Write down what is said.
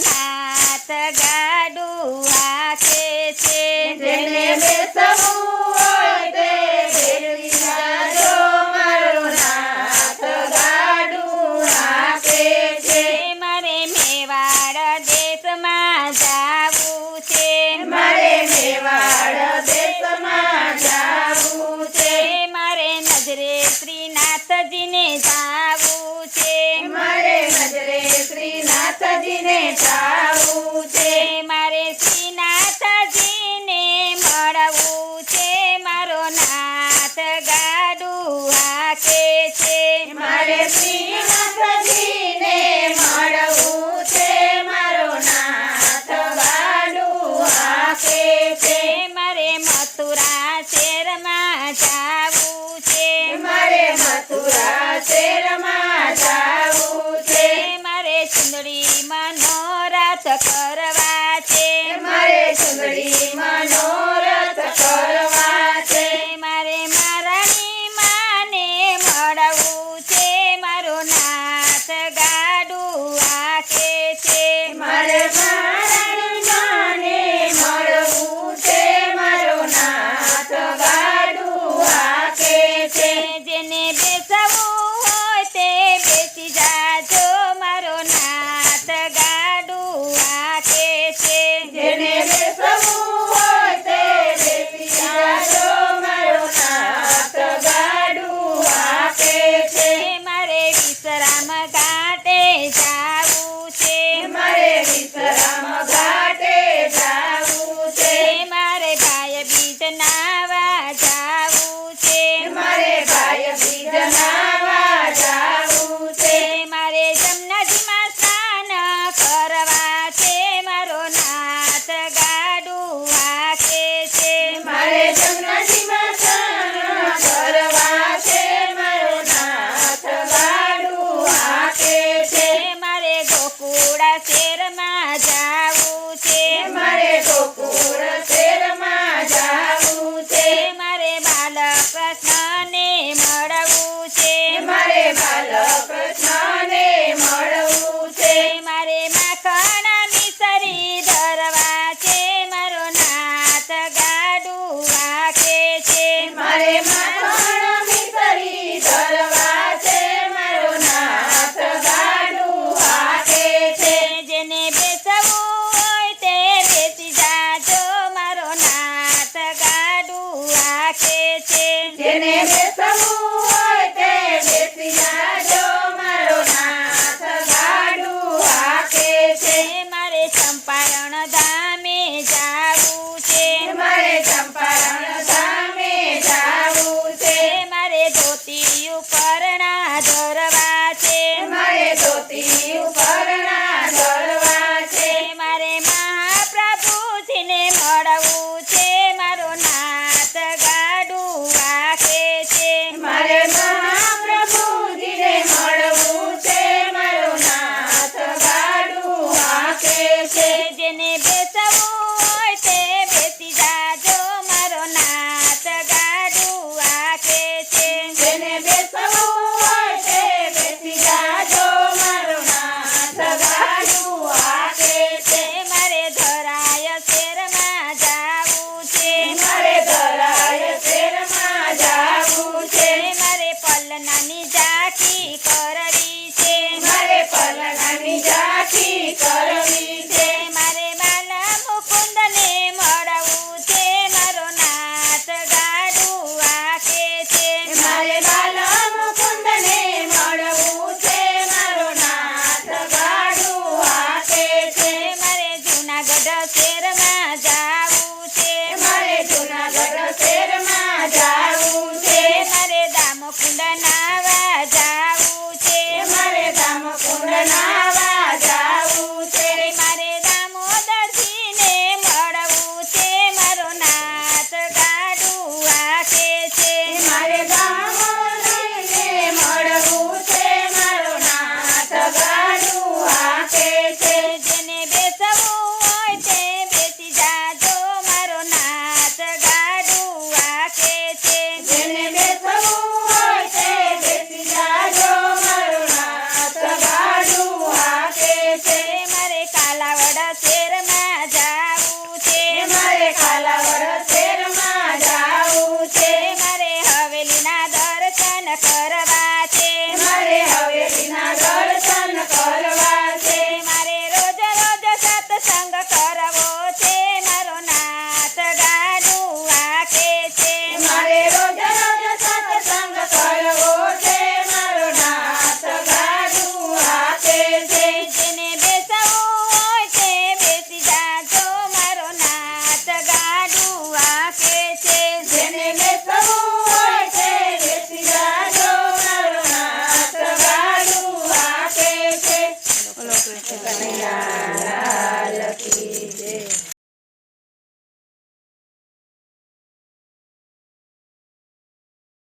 નાથ ગાડું હાકે છે? જેને બેસવું હોય તે મારે નજરે શ્રીનાથજીને જા જાવું છે. Jai Jagannath Ji estamos. Kanaiya